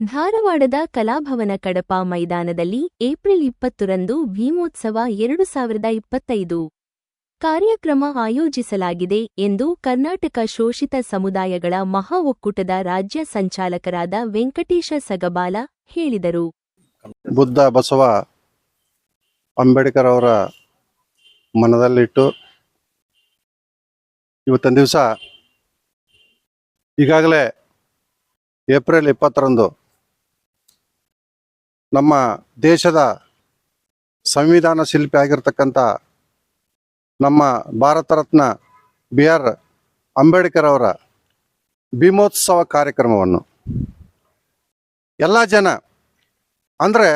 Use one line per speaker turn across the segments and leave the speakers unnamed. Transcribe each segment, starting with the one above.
ಧಾರವಾಡದ ಕಲಾಭವನ ಕಡಪ ಮೈದಾನದಲ್ಲಿ ಏಪ್ರಿಲ್ ಇಪ್ಪತ್ತರಂದು ಭೀಮೋತ್ಸವ ಎರಡು ಸಾವಿರದ ಇಪ್ಪತ್ತೈದು. ಕಾರ್ಯಕ್ರಮ ಆಯೋಜಿಸಲಾಗಿದೆ ಎಂದು ಕರ್ನಾಟಕ ಶೋಷಿತ ಸಮುದಾಯಗಳ ಮಹಾ ಒಕ್ಕೂಟದ ರಾಜ್ಯ ಸಂಚಾಲಕರಾದ ವೆಂಕಟೇಶ ಸಗಬಾಲ ಹೇಳಿದರು.
ಬುದ್ಧ ಬಸವ ಅಂಬೇಡ್ಕರ್ ಅವರ ಮನದಲ್ಲಿಟ್ಟು ಇವತ್ತಿನ ದಿವಸ ಈಗಾಗಲೇ ಏಪ್ರಿಲ್ ಇಪ್ಪತ್ತರಂದು ನಮ್ಮ ದೇಶದ ಸಂವಿಧಾನ ಶಿಲ್ಪಿ ಆಗಿರ್ತಕ್ಕಂಥ ನಮ್ಮ ಭಾರತ ರತ್ನ ಬಿ ಆರ್ ಅಂಬೇಡ್ಕರ್ ಅವರ ಭೀಮೋತ್ಸವ ಕಾರ್ಯಕ್ರಮವನ್ನು ಎಲ್ಲ ಜನ, ಅಂದರೆ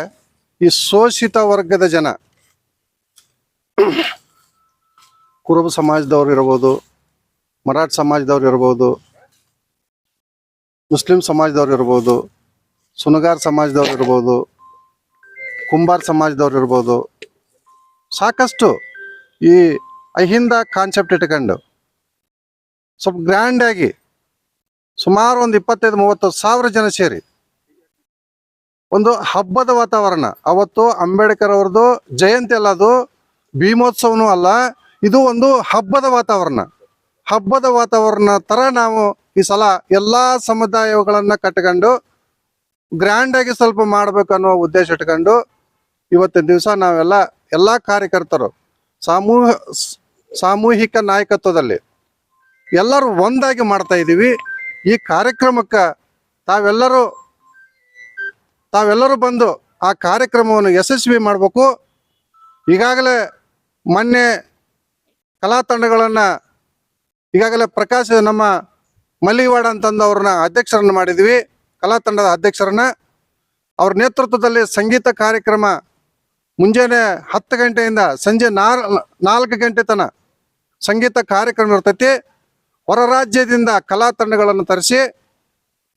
ಈ ಶೋಷಿತ ವರ್ಗದ ಜನ, ಕುರುಬ ಸಮಾಜದವ್ರು ಇರ್ಬೋದು, ಮರಾಠ ಸಮಾಜದವ್ರು ಇರ್ಬೋದು, ಮುಸ್ಲಿಂ ಸಮಾಜದವ್ರು ಇರ್ಬೋದು, ಸುನಗಾರ್ ಸಮಾಜದವ್ರು ಇರ್ಬೋದು ಕುಂಬಾರ್ ಸಮಾಜದವ್ರು ಇರ್ಬೋದು. ಸಾಕಷ್ಟು ಈ ಅಹಿಂದ ಕಾನ್ಸೆಪ್ಟ್ ಇಟ್ಕೊಂಡು ಸ್ವಲ್ಪ ಗ್ರ್ಯಾಂಡಾಗಿ ಸುಮಾರು ಒಂದು ಇಪ್ಪತ್ತೈದು, ಮೂವತ್ತು ಸಾವಿರ ಜನ ಸೇರಿ ಒಂದು ಹಬ್ಬದ ವಾತಾವರಣ. ಅವತ್ತು ಅಂಬೇಡ್ಕರ್ ಅವ್ರದ್ದು ಜಯಂತಿ ಅಲ್ಲ ಅದು, ಭೀಮೋತ್ಸವನೂ ಅಲ್ಲ, ಇದು ಒಂದು ಹಬ್ಬದ ವಾತಾವರಣ. ಹಬ್ಬದ ವಾತಾವರಣ ತರ ನಾವು ಈ ಸಲ ಎಲ್ಲ ಸಮುದಾಯಗಳನ್ನು ಕಟ್ಕೊಂಡು ಗ್ರ್ಯಾಂಡ್ ಆಗಿ ಸ್ವಲ್ಪ ಮಾಡಬೇಕು ಅನ್ನೋ ಉದ್ದೇಶ ಇಟ್ಕೊಂಡು ಇವತ್ತಿನ ದಿವಸ ನಾವೆಲ್ಲ ಎಲ್ಲಾ ಕಾರ್ಯಕರ್ತರು ಸಾಮೂಹ ಸಾಮೂಹಿಕ ನಾಯಕತ್ವದಲ್ಲಿ ಎಲ್ಲರೂ ಒಂದಾಗಿ ಮಾಡ್ತಾ ಇದ್ದೀವಿ. ಈ ಕಾರ್ಯಕ್ರಮಕ್ಕೆ ತಾವೆಲ್ಲರೂ ತಾವೆಲ್ಲರೂ ಬಂದು ಆ ಕಾರ್ಯಕ್ರಮವನ್ನು ಯಶಸ್ವಿ ಮಾಡಬೇಕು. ಈಗಾಗಲೇ ಮೊನ್ನೆ ಕಲಾ ತಂಡಗಳನ್ನು, ಈಗಾಗಲೇ ಪ್ರಕಾಶ್ ನಮ್ಮ ಮಲ್ಲಿವಾಡ ಅಂತಂದು ಅವ್ರನ್ನ ಅಧ್ಯಕ್ಷರನ್ನ ಮಾಡಿದ್ವಿ, ಕಲಾ ತಂಡದ ಅಧ್ಯಕ್ಷರನ್ನ. ಅವ್ರ ನೇತೃತ್ವದಲ್ಲಿ ಸಂಗೀತ ಕಾರ್ಯಕ್ರಮ ಮುಂಜಾನೆ ಹತ್ತು ಗಂಟೆಯಿಂದ ಸಂಜೆ ನಾಲ್, ನಾಲ್ಕು ಗಂಟೆ ತನ ಸಂಗೀತ ಕಾರ್ಯಕ್ರಮ ಇರ್ತೈತಿ ಹೊರ ರಾಜ್ಯದಿಂದ ಕಲಾ ತಂಡಗಳನ್ನು ತರಿಸಿ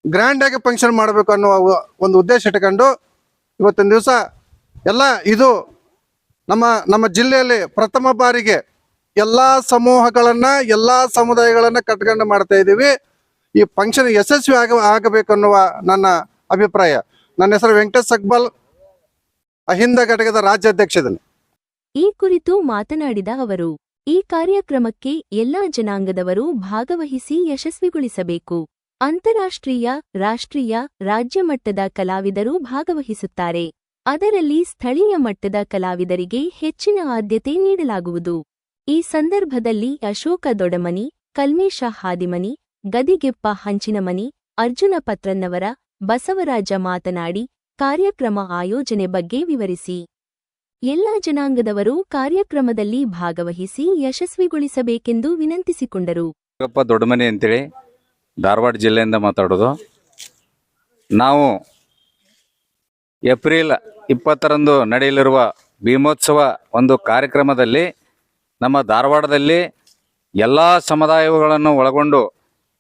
ಗ್ರ್ಯಾಂಡ್ ಆಗಿ ಫಂಕ್ಷನ್ ಮಾಡಬೇಕು ಅನ್ನೋ ಒಂದು ಉದ್ದೇಶ ಇಟ್ಕೊಂಡು ಇವತ್ತಿನ ದಿವಸ ಎಲ್ಲ ಇದು ನಮ್ಮ ನಮ್ಮ ಜಿಲ್ಲೆಯಲ್ಲಿ ಪ್ರಥಮ ಬಾರಿಗೆ ಎಲ್ಲ ಸಮೂಹಗಳನ್ನು, ಎಲ್ಲ ಸಮುದಾಯಗಳನ್ನು ಕಟ್ಕೊಂಡು ಮಾಡ್ತಾ ಇದ್ದೀವಿ. ಈ ಫಂಕ್ಷನ್ ಯಶಸ್ವಿ ಆಗ ಆಗಬೇಕನ್ನುವ ನನ್ನ ಅಭಿಪ್ರಾಯ. ನನ್ನ ಹೆಸರು ವೆಂಕಟೇಶ್ ಸಕ್ಬಲ್. ಅಹಿಂದ ಘಟಕದ ರಾಜ್ಯಾಧ್ಯಕ್ಷದನ್ನು
ಈ ಕುರಿತು ಮಾತನಾಡಿದ ಅವರು, ಈ ಕಾರ್ಯಕ್ರಮಕ್ಕೆ ಎಲ್ಲಾ ಜನಾಂಗದವರು ಭಾಗವಹಿಸಿ ಯಶಸ್ವಿಗೊಳಿಸಬೇಕು. ಅಂತಾರಾಷ್ಟ್ರೀಯ, ರಾಷ್ಟ್ರೀಯ, ರಾಜ್ಯ ಮಟ್ಟದ ಕಲಾವಿದರು ಭಾಗವಹಿಸುತ್ತಾರೆ. ಅದರಲ್ಲಿ ಸ್ಥಳೀಯ ಮಟ್ಟದ ಕಲಾವಿದರಿಗೆ ಹೆಚ್ಚಿನ ಆದ್ಯತೆ ನೀಡಲಾಗುವುದು. ಈ ಸಂದರ್ಭದಲ್ಲಿ ಅಶೋಕ ದೊಡಮನಿ ಕಲ್ಮೇಶ ಹಾದಿಮನಿ, ಗದಿಗೆಪ್ಪ ಹಂಚಿನಮನಿ, ಅರ್ಜುನ ಪತ್ರನ್ನವರ, ಬಸವರಾಜ ಮಾತನಾಡಿ ಕಾರ್ಯಕ್ರಮ ಆಯೋಜನೆ ಬಗ್ಗೆ ವಿವರಿಸಿ. ಎಲ್ಲ ಜನಾಂಗದವರು ಕಾರ್ಯಕ್ರಮದಲ್ಲಿ ಭಾಗವಹಿಸಿ ಯಶಸ್ವಿಗೊಳಿಸಬೇಕೆಂದು ವಿನಂತಿಸಿಕೊಂಡರು.
ದೊಡ್ಡಮನೆ ಅಂತೇಳಿ ಧಾರವಾಡ ಜಿಲ್ಲೆಯಿಂದ ಮಾತಾಡೋದು. ನಾವು ಏಪ್ರಿಲ್ ಇಪ್ಪತ್ತರಂದು ನಡೆಯಲಿರುವ ಭೀಮೋತ್ಸವ ಒಂದು ಕಾರ್ಯಕ್ರಮದಲ್ಲಿ ನಮ್ಮ ಧಾರವಾಡದಲ್ಲಿ ಎಲ್ಲ ಸಮುದಾಯಗಳನ್ನು ಒಳಗೊಂಡು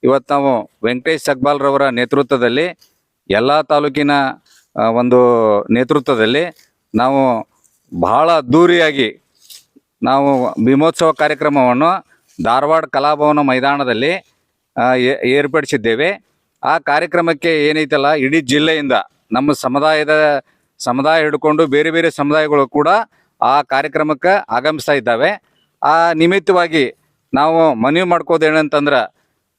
ಇವತ್ತು ನಾವು ವೆಂಕಟೇಶ್ ಸಗ್ಬಾಲ್ರವರ ನೇತೃತ್ವದಲ್ಲಿ ಎಲ್ಲ ತಾಲೂಕಿನ ಒಂದು ನೇತೃತ್ವದಲ್ಲಿ ನಾವು ಬಹಳ ದೂರಿಯಾಗಿ ನಾವು ಭೀಮೋತ್ಸವ ಕಾರ್ಯಕ್ರಮವನ್ನು ಧಾರವಾಡ ಕಲಾಭವನ ಮೈದಾನದಲ್ಲಿ ಏರ್ಪಡಿಸಿದ್ದೇವೆ. ಆ ಕಾರ್ಯಕ್ರಮಕ್ಕೆ ಏನೈತಲ್ಲ, ಇಡೀ ಜಿಲ್ಲೆಯಿಂದ ನಮ್ಮ ಸಮುದಾಯದ, ಸಮುದಾಯ ಹಿಡ್ಕೊಂಡು ಬೇರೆ ಬೇರೆ ಸಮುದಾಯಗಳು ಕೂಡ ಆ ಕಾರ್ಯಕ್ರಮಕ್ಕೆ ಆಗಮಿಸ್ತಾ ಇದ್ದಾವೆ. ಆ ನಿಮಿತ್ತವಾಗಿ ನಾವು ಮನವಿ ಮಾಡ್ಕೋದು ಏನಂತಂದ್ರೆ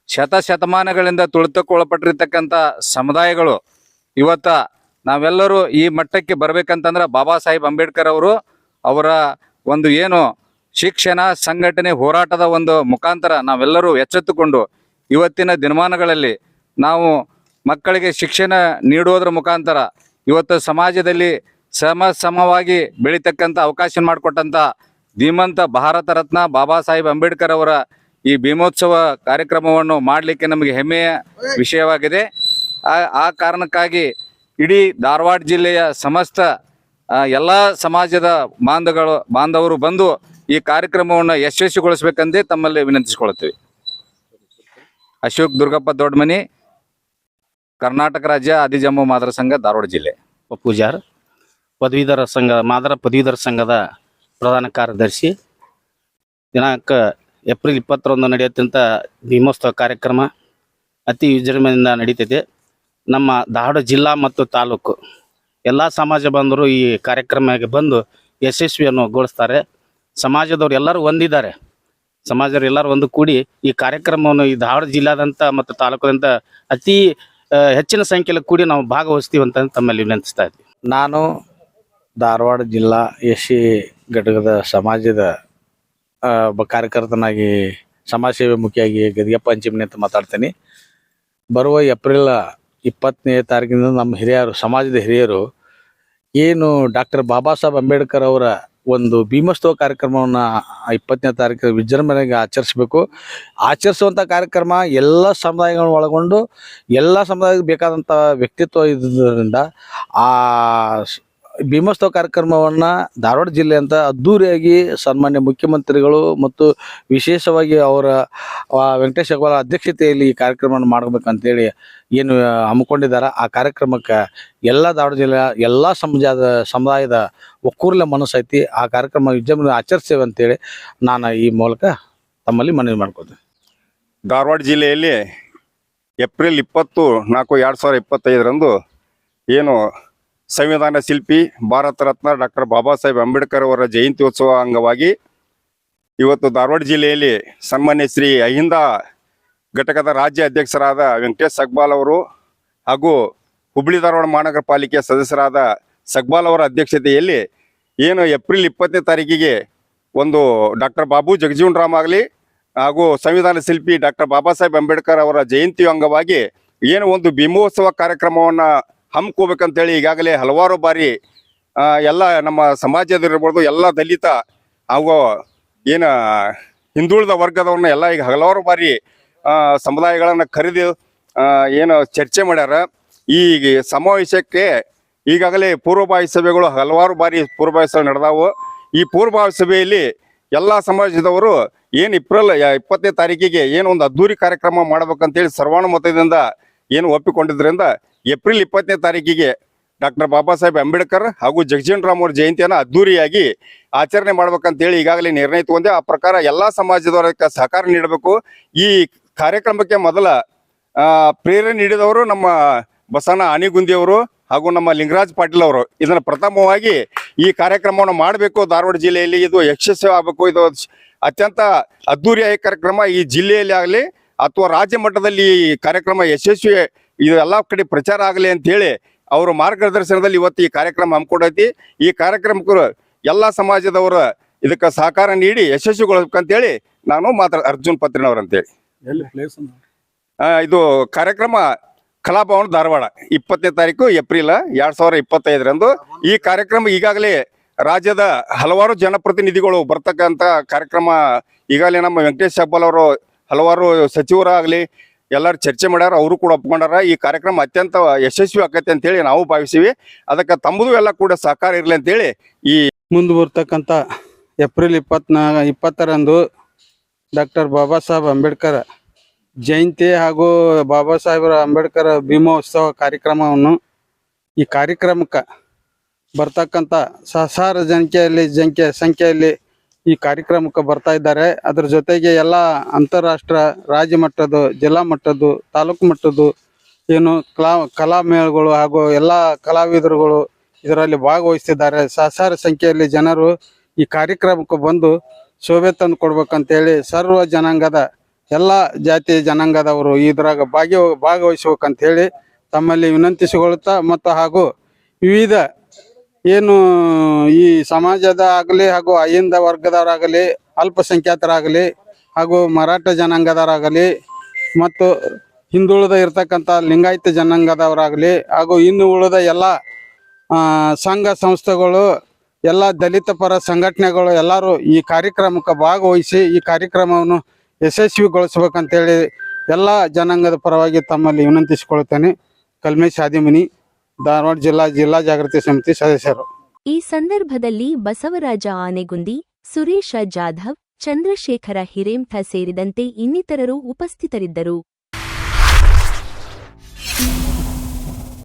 ಶತಶತಮಾನಗಳಿಂದ ತುಳಿತಕ್ಕೊಳಪಟ್ಟಿರ್ತಕ್ಕಂಥ ಸಮುದಾಯಗಳು ಇವತ್ತ ನಾವೆಲ್ಲರೂ ಈ ಮಟ್ಟಕ್ಕೆ ಬರಬೇಕಂತಂದ್ರೆ ಬಾಬಾ ಸಾಹೇಬ್ ಅಂಬೇಡ್ಕರ್ ಅವರು ಅವರ ಒಂದು ಏನು ಶಿಕ್ಷಣ ಸಂಘಟನೆ ಹೋರಾಟದ ಒಂದು ಮುಖಾಂತರ ನಾವೆಲ್ಲರೂ ಎಚ್ಚೆತ್ತುಕೊಂಡು ಇವತ್ತಿನ ದಿನಮಾನಗಳಲ್ಲಿ ನಾವು ಮಕ್ಕಳಿಗೆ ಶಿಕ್ಷಣ ನೀಡುವುದರ ಮುಖಾಂತರ ಇವತ್ತು ಸಮಾಜದಲ್ಲಿ ಸಮ ಸಮವಾಗಿ ಬೆಳೀತಕ್ಕಂಥ ಅವಕಾಶ ಮಾಡಿಕೊಟ್ಟಂಥ ಧೀಮಂತ ಭಾರತ ರತ್ನ ಬಾಬಾ ಸಾಹೇಬ್ ಅಂಬೇಡ್ಕರ್ ಅವರ ಈ ಭೀಮೋತ್ಸವ ಕಾರ್ಯಕ್ರಮವನ್ನು ಮಾಡಲಿಕ್ಕೆ ನಮಗೆ ಹೆಮ್ಮೆಯ ವಿಷಯವಾಗಿದೆ. ಆ ಕಾರಣಕ್ಕಾಗಿ ಇಡೀ ಧಾರವಾಡ ಜಿಲ್ಲೆಯ ಸಮಸ್ತ ಎಲ್ಲ ಸಮಾಜದ ಬಾಂಧಗಳು, ಬಾಂಧವರು ಬಂದು ಈ ಕಾರ್ಯಕ್ರಮವನ್ನು ಯಶಸ್ವಿಗೊಳಿಸಬೇಕಂದೇ ತಮ್ಮಲ್ಲಿ ವಿನಂತಿಸಿಕೊಳ್ಳುತ್ತೇವೆ ಅಶೋಕ್ ದುರ್ಗಪ್ಪ ದೊಡ್ಡಮನಿ, ಕರ್ನಾಟಕ ರಾಜ್ಯ ಆದಿಜಮ್ಮು ಮಾದರ ಸಂಘ, ಧಾರವಾಡ ಜಿಲ್ಲೆ.
ಪೂಜಾರ್, ಪದವೀಧರ ಸಂಘ, ಮಾದರ ಪದವೀಧರ ಸಂಘದ ಪ್ರಧಾನ ಕಾರ್ಯದರ್ಶಿ. ದಿನಾಂಕ ಏಪ್ರಿಲ್ ಇಪ್ಪತ್ತರಂದು ನಡೆಯುತ್ತಂಥ ಭೀಮೋತ್ಸವ ಕಾರ್ಯಕ್ರಮ ಅತಿ ವಿಜೃಂಭಣೆಯಿಂದ ನಡೀತಿದೆ ನಮ್ಮ ಧಾರವಾಡ ಜಿಲ್ಲಾ ಮತ್ತು ತಾಲೂಕು ಎಲ್ಲ ಸಮಾಜ ಬಂದರು ಈ ಕಾರ್ಯಕ್ರಮಕ್ಕೆ ಬಂದು ಯಶಸ್ವಿಯನ್ನು ಗೊಳಿಸ್ತಾರೆ. ಸಮಾಜದವ್ರು ಎಲ್ಲರೂ ಒಂದಿದ್ದಾರೆ. ಸಮಾಜದವ್ರು ಎಲ್ಲರೂ ಒಂದು ಕೂಡಿ ಈ ಕಾರ್ಯಕ್ರಮವನ್ನು ಈ ಧಾರವಾಡ ಜಿಲ್ಲಾದಂಥ ಮತ್ತು ತಾಲೂಕಾದಂಥ ಅತಿ ಹೆಚ್ಚಿನ ಸಂಖ್ಯೆಯಲ್ಲಿ ಕೂಡಿ ನಾವು ಭಾಗವಹಿಸ್ತೀವಿ ಅಂತ ತಮ್ಮಲ್ಲಿ ವಿನಂತಿಸ್ತಾ ಇದ್ದೀವಿ
ನಾನು ಧಾರವಾಡ ಜಿಲ್ಲಾ ಎಸ್ ಸಿ ಘಟಕದ ಸಮಾಜದ ಒಬ್ಬ ಕಾರ್ಯಕರ್ತನಾಗಿ, ಸಮಾಜ ಸೇವೆ ಮುಖಿಯಾಗಿ ಗದಿಗೆಪ್ಪ ಅಂಚಿಮನೆ ಅಂತ ಮಾತಾಡ್ತೀನಿ. ಬರುವ ಏಪ್ರಿಲ್ ಇಪ್ಪತ್ತನೇ ತಾರೀಕಿನಿಂದ ನಮ್ಮ ಹಿರಿಯರು, ಸಮಾಜದ ಹಿರಿಯರು, ಏನು ಡಾಕ್ಟರ್ ಬಾಬಾ ಸಾಹೇಬ್ ಅಂಬೇಡ್ಕರ್ ಅವರ ಒಂದು ಭೀಮೋತ್ಸವ ಕಾರ್ಯಕ್ರಮವನ್ನು ಇಪ್ಪತ್ತನೇ ತಾರೀಕು ವಿಜೃಂಭಣೆಗೆ ಆಚರಿಸಬೇಕು. ಆಚರಿಸುವಂಥ ಕಾರ್ಯಕ್ರಮ ಎಲ್ಲ ಸಮುದಾಯಗಳನ್ನು ಒಳಗೊಂಡು ಎಲ್ಲ ಸಮುದಾಯಕ್ಕೆ ಬೇಕಾದಂಥ ವ್ಯಕ್ತಿತ್ವ ಇದ್ದರಿಂದ ಆ ಭೀಮೋತ್ಸವ ಕಾರ್ಯಕ್ರಮವನ್ನು ಧಾರವಾಡ ಜಿಲ್ಲೆ ಅಂತ ಅದ್ಧೂರಿಯಾಗಿ ಸನ್ಮಾನ್ಯ ಮುಖ್ಯಮಂತ್ರಿಗಳು ಮತ್ತು ವಿಶೇಷವಾಗಿ ಅವರ ವೆಂಕಟೇಶ್ ಹೆಗವಾಲ ಅಧ್ಯಕ್ಷತೆಯಲ್ಲಿ ಈ ಕಾರ್ಯಕ್ರಮವನ್ನು ಮಾಡಬೇಕಂತೇಳಿ ಏನು ಹಮ್ಮಿಕೊಂಡಿದ್ದಾರೆ. ಆ ಕಾರ್ಯಕ್ರಮಕ್ಕೆ ಎಲ್ಲ ಧಾರವಾಡ ಜಿಲ್ಲೆಯ ಎಲ್ಲ ಸಮಾಜದ, ಸಮುದಾಯದ ಒಕ್ಕೂರಲೆ ಮನಸ್ಸೈತಿ. ಆ ಕಾರ್ಯಕ್ರಮ ವಿಜೃಂಭಣೆ ಆಚರಿಸ್ತೇವೆ ಅಂತೇಳಿ ನಾನು ಈ ಮೂಲಕ ತಮ್ಮಲ್ಲಿ ಮನವಿ ಮಾಡ್ಕೊತೀನಿ
ಧಾರವಾಡ ಜಿಲ್ಲೆಯಲ್ಲಿ ಏಪ್ರಿಲ್ ಇಪ್ಪತ್ತು ನಾಲ್ಕು ಎರಡು ಸಾವಿರ ಇಪ್ಪತ್ತೈದರಂದು ಏನು ಸಂವಿಧಾನ ಶಿಲ್ಪಿ, ಭಾರತ ರತ್ನ ಡಾಕ್ಟರ್ ಬಾಬಾ ಸಾಹೇಬ್ ಅಂಬೇಡ್ಕರ್ ಅವರ ಜಯಂತ್ಯೋತ್ಸವ ಅಂಗವಾಗಿ ಇವತ್ತು ಧಾರವಾಡ ಜಿಲ್ಲೆಯಲ್ಲಿ ಸನ್ಮಾನ್ಯ ಶ್ರೀ ಅಹಿಂದ ಘಟಕದ ರಾಜ್ಯ ಅಧ್ಯಕ್ಷರಾದ ವೆಂಕಟೇಶ್ ಸಗ್ಬಾಲ್ ಅವರು ಹಾಗೂ ಹುಬ್ಬಳ್ಳಿ ಧಾರವಾಡ ಮಹಾನಗರ ಪಾಲಿಕೆಯ ಸದಸ್ಯರಾದ ಸಗ್ಬಾಲ್ ಅವರ ಅಧ್ಯಕ್ಷತೆಯಲ್ಲಿ ಏನು ಏಪ್ರಿಲ್ ಇಪ್ಪತ್ತನೇ ತಾರೀಕಿಗೆ ಒಂದು ಡಾಕ್ಟರ್ ಬಾಬು ಜಗಜೀವನ್ ರಾಮ್ ಆಗಲಿ ಹಾಗೂ ಸಂವಿಧಾನ ಶಿಲ್ಪಿ ಡಾಕ್ಟರ್ ಬಾಬಾ ಸಾಹೇಬ್ ಅಂಬೇಡ್ಕರ್ ಅವರ ಜಯಂತಿ ಅಂಗವಾಗಿ ಏನು ಒಂದು ಭೀಮೋತ್ಸವ ಕಾರ್ಯಕ್ರಮವನ್ನ ಹಮ್ಮಿಕೋಬೇಕಂತೇಳಿ ಈಗಾಗಲೇ ಹಲವಾರು ಬಾರಿ ಎಲ್ಲ ನಮ್ಮ ಸಮಾಜದಲ್ಲಿರ್ಬೋದು ಎಲ್ಲ ದಲಿತ ಹಾಗೂ ಏನು ಹಿಂದುಳಿದ ವರ್ಗದವ್ರನ್ನ ಎಲ್ಲ ಈಗ ಹಲವಾರು ಬಾರಿ ಸಮುದಾಯಗಳನ್ನು ಕರೆದು ಏನು ಚರ್ಚೆ ಮಾಡ್ಯಾರ. ಈ ಸಮಾವೇಶಕ್ಕೆ ಈಗಾಗಲೇ ಪೂರ್ವಭಾವಿ ಸಭೆಗಳು ಹಲವಾರು ಬಾರಿ ಪೂರ್ವಭಾವಿ ಸಭೆ ನಡೆದಾವು. ಈ ಪೂರ್ವಭಾವಿ ಸಭೆಯಲ್ಲಿ ಎಲ್ಲ ಸಮಾಜದವರು ಏನು ಏಪ್ರಿಲ್ ಇಪ್ಪತ್ತನೇ ತಾರೀಕಿಗೆ ಏನು ಒಂದು ಅದ್ದೂರಿ ಕಾರ್ಯಕ್ರಮ ಮಾಡ್ಬೇಕಂತೇಳಿ ಸರ್ವಾನುಮತದಿಂದ ಏನು ಒಪ್ಪಿಕೊಂಡಿದ್ರಿಂದ ಏಪ್ರಿಲ್ ಇಪ್ಪತ್ತನೇ ತಾರೀಕಿಗೆ ಡಾಕ್ಟರ್ ಬಾಬಾ ಸಾಹೇಬ್ ಅಂಬೇಡ್ಕರ್ ಹಾಗೂ ಜಗಜೀವನ್ ರಾಮ್ ಅವ್ರ ಜಯಂತಿಯನ್ನು ಅದ್ದೂರಿಯಾಗಿ ಆಚರಣೆ ಮಾಡ್ಬೇಕಂತೇಳಿ ಈಗಾಗಲೇ ನಿರ್ಣಯ ತಗೊಂಡೆ. ಆ ಪ್ರಕಾರ ಎಲ್ಲ ಸಮಾಜದವರ ಸಹಕಾರ ನೀಡಬೇಕು. ಈ ಕಾರ್ಯಕ್ರಮಕ್ಕೆ ಮೊದಲ ಪ್ರೇರಣೆ ನೀಡಿದವರು ನಮ್ಮ ಬಸಣ್ಣ ಆನಿಗುಂದಿಯವರು ಹಾಗೂ ನಮ್ಮ ಲಿಂಗರಾಜ್ ಪಾಟೀಲ್ ಅವರು. ಇದನ್ನು ಪ್ರಥಮವಾಗಿ ಈ ಕಾರ್ಯಕ್ರಮವನ್ನು ಮಾಡಬೇಕು. ಧಾರವಾಡ ಜಿಲ್ಲೆಯಲ್ಲಿ ಇದು ಯಶಸ್ವಿ ಆಗಬೇಕು. ಇದು ಅತ್ಯಂತ ಅದ್ದೂರಿಯಾಗಿ ಕಾರ್ಯಕ್ರಮ. ಈ ಜಿಲ್ಲೆಯಲ್ಲಿ ಆಗಲಿ ಅಥವಾ ರಾಜ್ಯ ಮಟ್ಟದಲ್ಲಿ ಈ ಕಾರ್ಯಕ್ರಮ ಯಶಸ್ವಿ ಇದು ಎಲ್ಲ ಕಡೆ ಪ್ರಚಾರ ಆಗಲಿ ಅಂತ ಹೇಳಿ ಅವರ ಮಾರ್ಗದರ್ಶನದಲ್ಲಿ ಇವತ್ತು ಈ ಕಾರ್ಯಕ್ರಮ ಹಮ್ಮಿಕೊಂಡೈತಿ. ಈ ಕಾರ್ಯಕ್ರಮಕ್ಕೂ ಎಲ್ಲ ಸಮಾಜದವರ ಇದಕ್ಕೆ ಸಹಕಾರ ನೀಡಿ ಯಶಸ್ವಿಗೊಳ್ಬೇಕಂತೇಳಿ ನಾನು ಮಾತ್ರ ಅರ್ಜುನ್ ಪತ್ರಿನವ್ರು ಅಂತೇಳಿ ಇದು ಕಾರ್ಯಕ್ರಮ ಕಲಾಭವನ ಧಾರವಾಡ. ಇಪ್ಪತ್ತನೇ ತಾರೀಕು ಏಪ್ರಿಲ್ ಎರಡ್ ಸಾವಿರ ಇಪ್ಪತ್ತೈದರಂದು ಈ ಕಾರ್ಯಕ್ರಮ ಈಗಾಗಲೇ ರಾಜ್ಯದ ಹಲವಾರು ಜನಪ್ರತಿನಿಧಿಗಳು ಬರ್ತಕ್ಕಂಥ ಕಾರ್ಯಕ್ರಮ ಈಗಾಗಲೇ ನಮ್ಮ ವೆಂಕಟೇಶ್ ಹೆಬ್ಬಾಲ್ ಅವರು ಹಲವಾರು ಸಚಿವರಾಗಲಿ ಎಲ್ಲರೂ ಚರ್ಚೆ ಮಾಡ್ಯಾರ, ಅವರು ಕೂಡ ಒಪ್ಕೊಂಡಾರ. ಈ ಕಾರ್ಯಕ್ರಮ ಅತ್ಯಂತ ಯಶಸ್ವಿ ಆಕೈತೆ ಅಂತೇಳಿ ನಾವು ಭಾವಿಸಿವಿ. ಅದಕ್ಕೆ ತಮ್ಮದು ಎಲ್ಲ ಕೂಡ ಸಹಕಾರ ಇರಲಿ ಅಂತೇಳಿ ಈ
ಮುಂದೆ ಬರ್ತಕ್ಕಂಥ ಏಪ್ರಿಲ್ ಇಪ್ಪತ್ನಾ ಇಪ್ಪತ್ತರಂದು ಡಾಕ್ಟರ್ ಬಾಬಾ ಸಾಹೇಬ್ ಅಂಬೇಡ್ಕರ್ ಜಯಂತಿ ಹಾಗೂ ಬಾಬಾ ಸಾಹೇಬರ ಅಂಬೇಡ್ಕರ್ ಭೀಮೋತ್ಸವ ಕಾರ್ಯಕ್ರಮವನ್ನು ಈ ಕಾರ್ಯಕ್ರಮಕ್ಕೆ ಬರ್ತಕ್ಕಂಥ ಸಹಸಾರ ಜನಕೆಯಲ್ಲಿ, ಜನಕೆ ಸಂಖ್ಯೆಯಲ್ಲಿ ಈ ಕಾರ್ಯಕ್ರಮಕ್ಕೆ ಬರ್ತಾ ಇದ್ದಾರೆ. ಅದ್ರ ಜೊತೆಗೆ ಎಲ್ಲ ಅಂತಾರಾಷ್ಟ್ರ ರಾಜ್ಯ ಮಟ್ಟದ್ದು, ಜಿಲ್ಲಾ ಮಟ್ಟದ್ದು, ತಾಲೂಕು ಮಟ್ಟದ್ದು, ಏನು ಕಲಾ ಕಲಾ ಮೇಳಗಳು ಹಾಗೂ ಎಲ್ಲ ಕಲಾವಿದರುಗಳು ಇದರಲ್ಲಿ ಭಾಗವಹಿಸ್ತಿದ್ದಾರೆ ಸಹಸಾರ ಸಂಖ್ಯೆಯಲ್ಲಿ ಜನರು ಈ ಕಾರ್ಯಕ್ರಮಕ್ಕೆ ಬಂದು ಶೋಭೆ ತಂದು ಕೊಡ್ಬೇಕಂತೇಳಿ ಸರ್ವ ಜನಾಂಗದ, ಎಲ್ಲ ಜಾತಿ ಜನಾಂಗದವರು ಇದ್ರಾಗ ಭಾಗ್ಯ ಭಾಗವಹಿಸ್ಬೇಕಂತ ಹೇಳಿ ತಮ್ಮಲ್ಲಿ ವಿನಂತಿಸಿಕೊಳ್ಳುತ್ತಾ ಮತ್ತು ಹಾಗೂ ವಿವಿಧ ಏನು ಈ ಸಮಾಜದ ಆಗಲಿ ಹಾಗೂ ಅಹಿಂದ ವರ್ಗದವರಾಗಲಿ, ಅಲ್ಪಸಂಖ್ಯಾತರಾಗಲಿ ಹಾಗೂ ಮರಾಠ ಜನಾಂಗದವರಾಗಲಿ ಮತ್ತು ಹಿಂದುಳಿದ ಇರತಕ್ಕಂಥ ಲಿಂಗಾಯತ ಜನಾಂಗದವರಾಗಲಿ ಹಾಗೂ ಇನ್ನು ಉಳಿದ ಎಲ್ಲ ಸಂಘ ಸಂಸ್ಥೆಗಳು, ಎಲ್ಲ ದಲಿತ ಪರ ಸಂಘಟನೆಗಳು ಎಲ್ಲರೂ ಈ ಕಾರ್ಯಕ್ರಮಕ್ಕೆ ಭಾಗವಹಿಸಿ ಈ ಕಾರ್ಯಕ್ರಮವನ್ನು ಯಶಸ್ವಿಗೊಳಿಸ್ಬೇಕಂತೇಳಿ ಎಲ್ಲ ಜನಾಂಗದ ಪರವಾಗಿ ತಮ್ಮಲ್ಲಿ ವಿನಂತಿಸಿಕೊಳ್ಳುತ್ತೇನೆ. ಕಲ್ಮೇಶ್ ಆದಿಮನಿ. ಧಾರವಾಡ ಜಿಲ್ಲಾ ಜಿಲ್ಲಾ ಜಾಗೃತಿ ಸಮಿತಿ ಸದಸ್ಯರು.
ಈ ಸಂದರ್ಭದಲ್ಲಿ ಬಸವರಾಜ ಆನೆಗುಂದಿ, ಸುರೇಶ ಜಾಧವ್, ಚಂದ್ರಶೇಖರ ಹಿರೇಂಥ ಸೇರಿದಂತೆ ಇನ್ನಿತರರು ಉಪಸ್ಥಿತರಿದ್ದರು.